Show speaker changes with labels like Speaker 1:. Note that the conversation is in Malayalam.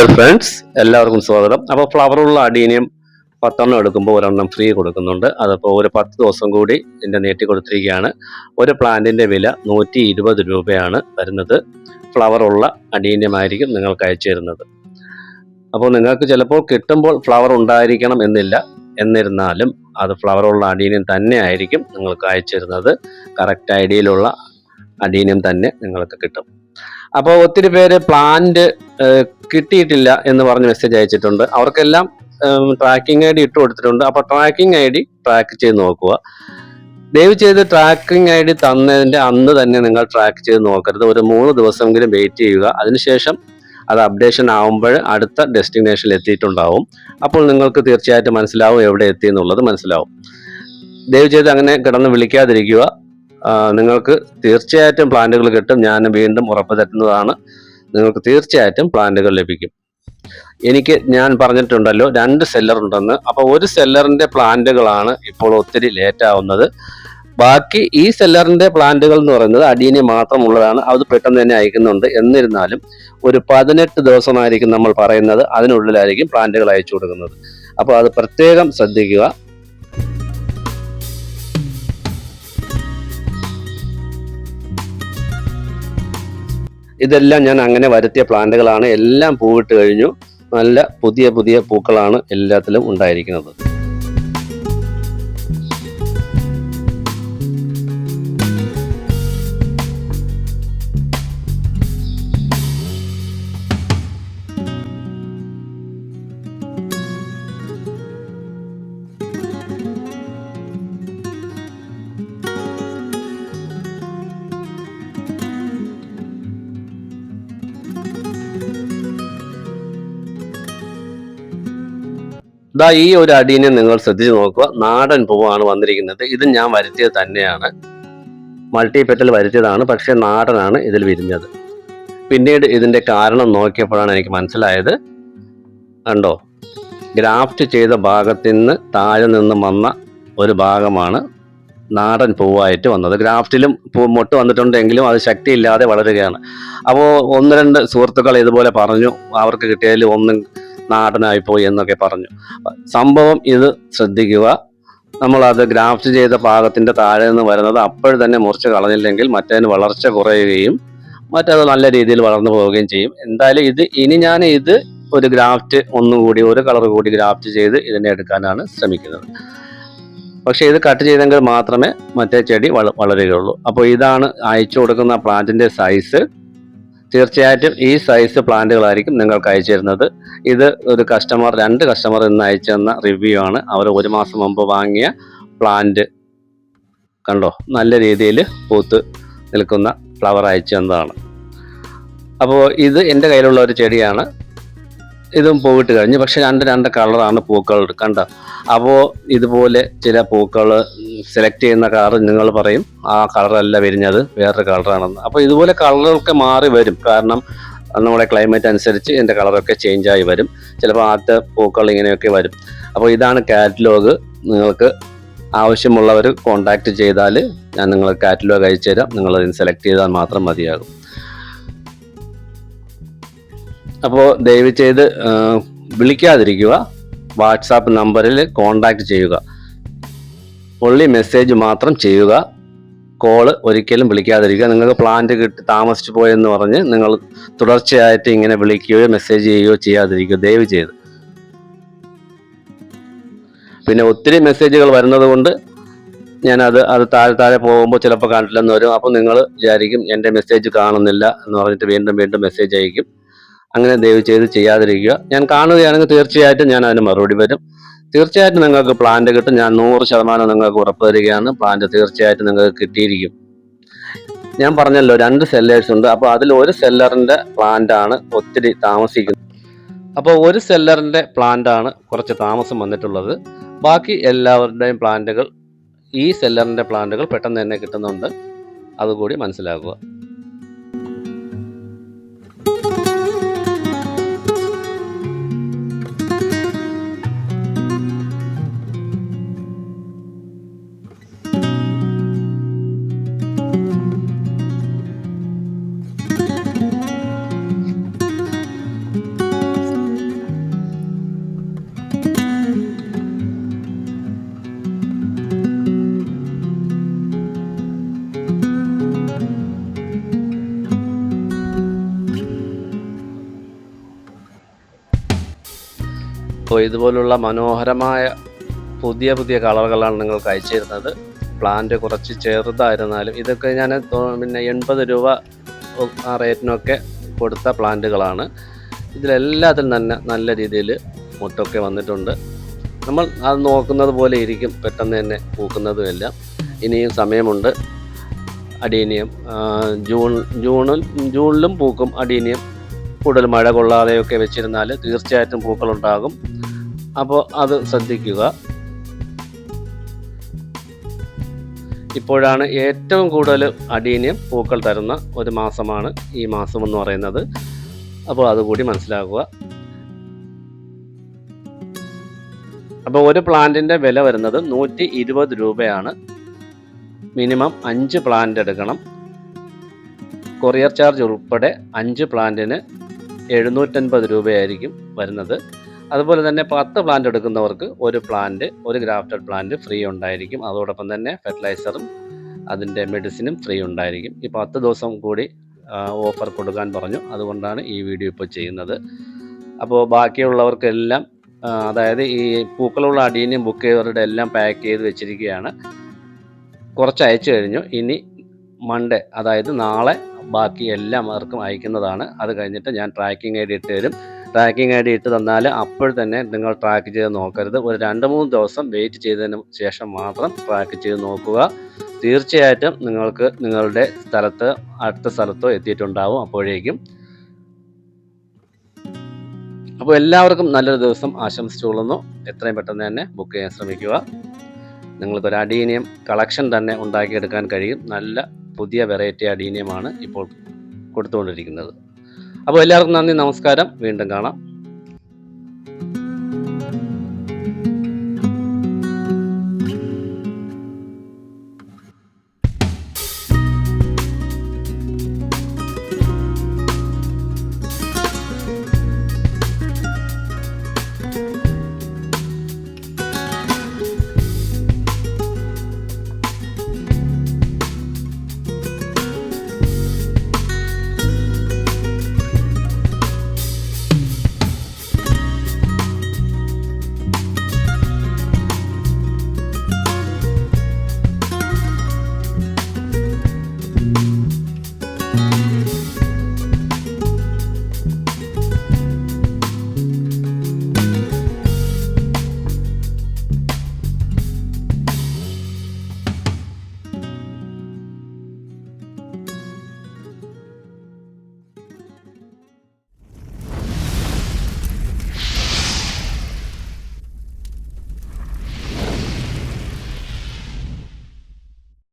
Speaker 1: ഡിയർ ഫ്രണ്ട്സ് എല്ലാവർക്കും സ്വാഗതം. അപ്പോൾ ഫ്ലവറുള്ള അടീനിയം പത്തെണ്ണം എടുക്കുമ്പോൾ ഒരെണ്ണം ഫ്രീ കൊടുക്കുന്നുണ്ട്. അതപ്പോൾ ഒരു പത്ത് ദിവസം കൂടി ഇതിന്റെ നീട്ടി കൊടുത്തിരിക്കുകയാണ്. ഒരു പ്ലാന്റിന്റെ വില നൂറ്റി ഇരുപത് രൂപയാണ് വരുന്നത്. ഫ്ലവറുള്ള അടീനിയമായിരിക്കും നിങ്ങൾക്ക് അയച്ചു തരുന്നത്. അപ്പോൾ നിങ്ങൾക്ക് ചിലപ്പോൾ കിട്ടുമ്പോൾ ഫ്ലവർ ഉണ്ടായിരിക്കണം എന്നില്ല. എന്നിരുന്നാലും അത് ഫ്ലവറുള്ള അടീനിയം തന്നെ ആയിരിക്കും നിങ്ങൾക്ക് അയച്ചു തരുന്നത്. കറക്റ്റ് ഐഡിയയിലുള്ള അടീനിയം തന്നെ നിങ്ങൾക്ക് കിട്ടും. അപ്പോൾ ഒത്തിരി പേര് പ്ലാന്റ് കിട്ടിയിട്ടില്ല എന്ന് പറഞ്ഞ് മെസ്സേജ് അയച്ചിട്ടുണ്ട്. അവർക്കെല്ലാം ട്രാക്കിംഗ് ഐ ഡി ഇട്ട് കൊടുത്തിട്ടുണ്ട്. അപ്പോൾ ട്രാക്കിംഗ് ഐ ഡി ട്രാക്ക് ചെയ്ത് നോക്കുക. ദയവ് ചെയ്ത് ട്രാക്കിംഗ് ഐ ഡി തന്നതിന്റെ അന്ന് തന്നെ നിങ്ങൾ ട്രാക്ക് ചെയ്ത് നോക്കരുത്. ഒരു മൂന്ന് ദിവസമെങ്കിലും വെയിറ്റ് ചെയ്യുക. അതിനുശേഷം അത് അപ്ഡേഷൻ ആവുമ്പോൾ അടുത്ത ഡെസ്റ്റിനേഷനിൽ എത്തിയിട്ടുണ്ടാവും. അപ്പോൾ നിങ്ങൾക്ക് തീർച്ചയായിട്ടും മനസ്സിലാവും എവിടെ എത്തി എന്നുള്ളത് മനസ്സിലാവും. ദയവ് ചെയ്ത് അങ്ങനെ കിടന്ന് വിളിക്കാതിരിക്കുക. നിങ്ങൾക്ക് തീർച്ചയായിട്ടും പ്ലാന്റുകൾ കിട്ടും. ഞാൻ വീണ്ടും ഉറപ്പ് തരുന്നതാണ്. നിങ്ങൾക്ക് തീർച്ചയായിട്ടും പ്ലാന്റുകൾ ലഭിക്കും. എനിക്ക് ഞാൻ പറഞ്ഞിട്ടുണ്ടല്ലോ രണ്ട് സെല്ലർ ഉണ്ടെന്ന്. അപ്പോൾ ഒരു സെല്ലറിന്റെ പ്ലാന്റുകളാണ് ഇപ്പോൾ ഒത്തിരി ലേറ്റ് ആവുന്നത്. ബാക്കി ഈ സെല്ലറിന്റെ പ്ലാന്റുകൾ എന്ന് പറയുന്നത് അടിയനെ മാത്രമുള്ളതാണ്. അത് പെട്ടെന്ന് തന്നെ അയക്കുന്നുണ്ട്. എന്നിരുന്നാലും ഒരു പതിനെട്ട് ദിവസമായിരിക്കും നമ്മൾ പറയുന്നത്. അതിനുള്ളിലായിരിക്കും പ്ലാന്റുകൾ അയച്ചു കൊടുക്കുന്നത്. അപ്പോൾ അത് പ്രത്യേകം ശ്രദ്ധിക്കുക. ഇതെല്ലാം ഞാൻ അങ്ങനെ വരുത്തിയ പ്ലാന്റുകളാണ്. എല്ലാം പൂവിട്ട് കഴിഞ്ഞു. നല്ല പുതിയ പുതിയ പൂക്കളാണ് എല്ലാത്തിലും ഉണ്ടായിരിക്കുന്നത്. ഇതാ ഈ ഒരു അടീനെ നിങ്ങൾ ശ്രദ്ധിച്ചു നോക്കുക. നാടൻ പൂവാണ് വന്നിരിക്കുന്നത്. ഇത് ഞാൻ വരുത്തിയത് തന്നെയാണ്. മൾട്ടി പെറ്റൽ വരുത്തിയതാണ്. പക്ഷേ നാടനാണ് ഇതിൽ വിരിഞ്ഞത്. പിന്നീട് ഇതിന്റെ കാരണം നോക്കിയപ്പോഴാണ് എനിക്ക് മനസ്സിലായത്. കണ്ടോ? ഗ്രാഫ്റ്റ് ചെയ്ത ഭാഗത്തു നിന്ന് താഴെ നിന്ന് വന്ന ഒരു ഭാഗമാണ് നാടൻ പൂവായിട്ട് വന്നത്. ഗ്രാഫ്റ്റിലും പൂ മൊട്ട് വന്നിട്ടുണ്ടെങ്കിലും അത് ശക്തിയില്ലാതെ വളരുകയാണ്. അപ്പോൾ ഒന്ന് രണ്ട് സുഹൃത്തുക്കൾ ഇതുപോലെ പറഞ്ഞു. അവർക്ക് കിട്ടിയതിൽ ഒന്ന് നാടനായി പോയി എന്നൊക്കെ പറഞ്ഞു. സംഭവം ഇത് ശ്രദ്ധിക്കുക. നമ്മൾ അത് ഗ്രാഫ്റ്റ് ചെയ്ത ഭാഗത്തിന്റെ താഴെ നിന്ന് വരുന്നത് അപ്പോൾ തന്നെ മുറിച്ച് കളഞ്ഞില്ലെങ്കിൽ മറ്റേതിന് വളർച്ച കുറയുകയും മറ്റത് നല്ല രീതിയിൽ വളർന്നു പോവുകയും ചെയ്യും. എന്തായാലും ഇത് ഇനി ഞാൻ ഇത് ഒരു ഗ്രാഫ്റ്റ് ഒന്നുകൂടി ഒരു കളർ കൂടി ഗ്രാഫ്റ്റ് ചെയ്ത് ഇതിനെ എടുക്കാനാണ് ശ്രമിക്കുന്നത്. പക്ഷേ ഇത് കട്ട് ചെയ്തെങ്കിൽ മാത്രമേ മറ്റേ ചെടി വള വളരുകയുള്ളൂ. അപ്പോൾ ഇതാണ് അയച്ചു കൊടുക്കുന്ന പ്ലാന്റിന്റെ സൈസ്. തീർച്ചയായിട്ടും ഈ സൈസ് പ്ലാന്റുകളായിരിക്കും നിങ്ങൾക്ക് അയച്ചു തരുന്നത്. ഇത് ഒരു കസ്റ്റമർ രണ്ട് കസ്റ്റമർ ഇന്ന് അയച്ചു തന്ന റിവ്യൂ ആണ്. അവർ ഒരു മാസം മുമ്പ് വാങ്ങിയ പ്ലാന്റ് കണ്ടോ? നല്ല രീതിയിൽ പൂത്ത് നിൽക്കുന്ന ഫ്ലവർ അയച്ചു തന്നതാണ്. അപ്പോൾ ഇത് എന്റെ കയ്യിലുള്ള ഒരു ചെടിയാണ്. ഇതും പൂവിട്ട് കഴിഞ്ഞു. പക്ഷെ രണ്ട് രണ്ട് കളറാണ് പൂക്കൾ കണ്ട? അപ്പോൾ ഇതുപോലെ ചില പൂക്കൾ സെലക്ട് ചെയ്യുന്ന കളർ നിങ്ങൾ പറയും. ആ കളറല്ല വിരിഞ്ഞത് വേറൊരു കളറാണെന്ന്. അപ്പോൾ ഇതുപോലെ കളറൊക്കെ മാറി വരും. കാരണം നമ്മുടെ ക്ലൈമറ്റ് അനുസരിച്ച് എന്റെ കളറൊക്കെ ചേഞ്ച് ആയി വരും. ചിലപ്പോൾ ആദ്യത്തെ പൂക്കൾ ഇങ്ങനെയൊക്കെ വരും. അപ്പോൾ ഇതാണ് കാറ്റലോഗ്. നിങ്ങൾക്ക് ആവശ്യമുള്ളവർ കോണ്ടാക്ട് ചെയ്താൽ ഞാൻ നിങ്ങൾ കാറ്റലോഗ് അയച്ചു തരാം നിങ്ങൾ അതിന് സെലക്ട് ചെയ്താൽ മാത്രം മതിയാകും. അപ്പോൾ ദയവ് ചെയ്ത് വിളിക്കാതിരിക്കുക. വാട്സാപ്പ് നമ്പറിൽ കോണ്ടാക്ട് ചെയ്യുക. ഒള്ളി മെസ്സേജ് മാത്രം ചെയ്യുക. കോൾ ഒരിക്കലും വിളിക്കാതിരിക്കുക. നിങ്ങൾക്ക് പ്ലാന്റ് കിട്ടി താമസിച്ചു പോയെന്ന് പറഞ്ഞ് നിങ്ങൾ തുടർച്ചയായിട്ട് ഇങ്ങനെ വിളിക്കുകയോ മെസ്സേജ് ചെയ്യുകയോ ചെയ്യാതിരിക്കുക. ദയവ് ചെയ്ത്. പിന്നെ ഒത്തിരി മെസ്സേജുകൾ വരുന്നത് കൊണ്ട് ഞാനത് അത് താഴെ താഴെ പോകുമ്പോൾ ചിലപ്പോൾ കാണില്ലെന്ന് വരും. അപ്പോൾ നിങ്ങൾ വിചാരിക്കും എന്റെ മെസ്സേജ് കാണുന്നില്ല എന്ന് പറഞ്ഞിട്ട് വീണ്ടും വീണ്ടും മെസ്സേജ് അയക്കും. അങ്ങനെ ദയവ് ചെയ്ത് ചെയ്യാതിരിക്കുക. ഞാൻ കാണുകയാണെങ്കിൽ തീർച്ചയായിട്ടും ഞാൻ അതിന് മറുപടി വരും. തീർച്ചയായിട്ടും നിങ്ങൾക്ക് പ്ലാന്റ് കിട്ടും. ഞാൻ നൂറ് ശതമാനം നിങ്ങൾക്ക് ഉറപ്പ് തരികയാണ് പ്ലാന്റ് തീർച്ചയായിട്ടും നിങ്ങൾക്ക് കിട്ടിയിരിക്കും. ഞാൻ പറഞ്ഞല്ലോ രണ്ട് സെല്ലേഴ്സ് ഉണ്ട്. അപ്പോൾ അതിൽ ഒരു സെല്ലറിന്റെ പ്ലാന്റ് ആണ് ഒത്തിരി താമസിക്കുന്നത്. അപ്പോൾ ഒരു സെല്ലറിന്റെ പ്ലാന്റ് ആണ് കുറച്ച് താമസം വന്നിട്ടുള്ളത്. ബാക്കി എല്ലാവരുടെയും പ്ലാന്റുകൾ ഈ സെല്ലറിന്റെ പ്ലാന്റുകൾ പെട്ടെന്ന് തന്നെ കിട്ടുന്നുണ്ട്. അതുകൂടി മനസ്സിലാക്കുക. അപ്പോൾ ഇതുപോലുള്ള മനോഹരമായ പുതിയ പുതിയ കളറുകളാണ് നിങ്ങൾക്ക് അയച്ചു തരുന്നത്. പ്ലാന്റ് കുറച്ച് ചെറുതായിരുന്നാലും ഇതൊക്കെ ഞാൻ പിന്നെ എൺപത് രൂപ ആ റേറ്റിനൊക്കെ കൊടുത്ത പ്ലാന്റുകളാണ്. ഇതിലെല്ലാത്തിലും തന്നെ നല്ല രീതിയിൽ മുട്ടൊക്കെ വന്നിട്ടുണ്ട്. നമ്മൾ അത് നോക്കുന്നത് പോലെ ഇരിക്കും പെട്ടെന്ന് തന്നെ പൂക്കുന്നതും എല്ലാം. ഇനിയും സമയമുണ്ട്. അടീനിയം ജൂൺ ജൂണിൽ ജൂണിലും പൂക്കും അടീനിയം. കൂടുതൽ മഴ കൊള്ളാതെയൊക്കെ വെച്ചിരുന്നാൽ തീർച്ചയായിട്ടും പൂക്കളുണ്ടാകും. അപ്പോൾ അത് ശ്രദ്ധിക്കുക. ഇപ്പോഴാണ് ഏറ്റവും കൂടുതൽ അടീനിയം പൂക്കൾ തരുന്ന ഒരു മാസമാണ് ഈ മാസം എന്ന് പറയുന്നത്. അപ്പോൾ അതുകൂടി മനസ്സിലാക്കുക. അപ്പോൾ ഒരു പ്ലാന്റിന്റെ വില വരുന്നത് നൂറ്റി ഇരുപത് രൂപയാണ്. മിനിമം അഞ്ച് പ്ലാന്റ് എടുക്കണം. കൊറിയർ ചാർജ് ഉൾപ്പെടെ അഞ്ച് പ്ലാന്റിന് എഴുന്നൂറ്റൻപത് രൂപയായിരിക്കും വരുന്നത്. അതുപോലെ തന്നെ പത്ത് പ്ലാന്റ് എടുക്കുന്നവർക്ക് ഒരു പ്ലാന്റ് ഒരു ഗ്രാഫ്റ്റഡ് പ്ലാന്റ് ഫ്രീ ഉണ്ടായിരിക്കും. അതോടൊപ്പം തന്നെ ഫെർട്ടിലൈസറും അതിന്റെ മെഡിസിനും ഫ്രീ ഉണ്ടായിരിക്കും. ഈ പത്ത് ദിവസം കൂടി ഓഫർ കൊടുക്കാൻ പറഞ്ഞു. അതുകൊണ്ടാണ് ഈ വീഡിയോ ഇപ്പോൾ ചെയ്യുന്നത്. അപ്പോൾ ബാക്കിയുള്ളവർക്കെല്ലാം അതായത് ഈ പൂക്കളുള്ള അടിയനും ബുക്ക് ചെയ്തവരുടെ എല്ലാം പാക്ക് ചെയ്ത് വെച്ചിരിക്കുകയാണ്. കുറച്ച് അയച്ചു കഴിഞ്ഞു. ഇനി മൺഡേ അതായത് നാളെ ബാക്കി എല്ലാം എല്ലാവർക്കും അയക്കുന്നതാണ്. അത് കഴിഞ്ഞിട്ട് ഞാൻ ട്രാക്കിംഗ് ഐ ഡി ഇട്ട് തരും. ട്രാക്കിംഗ് ഐ ഡി ഇട്ട് തന്നാൽ അപ്പോൾ തന്നെ നിങ്ങൾ ട്രാക്ക് ചെയ്ത് നോക്കരുത്. ഒരു രണ്ട് മൂന്ന് ദിവസം വെയിറ്റ് ചെയ്തതിന് ശേഷം മാത്രം ട്രാക്ക് ചെയ്ത് നോക്കുക. തീർച്ചയായിട്ടും നിങ്ങൾക്ക് നിങ്ങളുടെ സ്ഥലത്ത് അടുത്ത സ്ഥലത്തോ എത്തിയിട്ടുണ്ടാവും അപ്പോഴേക്കും. അപ്പോൾ എല്ലാവർക്കും നല്ലൊരു ദിവസം ആശംസിച്ചുകൊള്ളുന്നു. എത്രയും പെട്ടെന്ന് തന്നെ ബുക്ക് ചെയ്യാൻ ശ്രമിക്കുക. നിങ്ങൾക്കൊരു ഒരു അഡീനിയം കളക്ഷൻ തന്നെ ഉണ്ടാക്കിയെടുക്കാൻ കഴിയും. നല്ല പുതിയ വെറൈറ്റി അഡീനിയമാണ് ഇപ്പോൾ കൊടുത്തുകൊണ്ടിരിക്കുന്നത്. അപ്പോൾ എല്ലാവർക്കും നന്ദി നമസ്കാരം. വീണ്ടും കാണാം.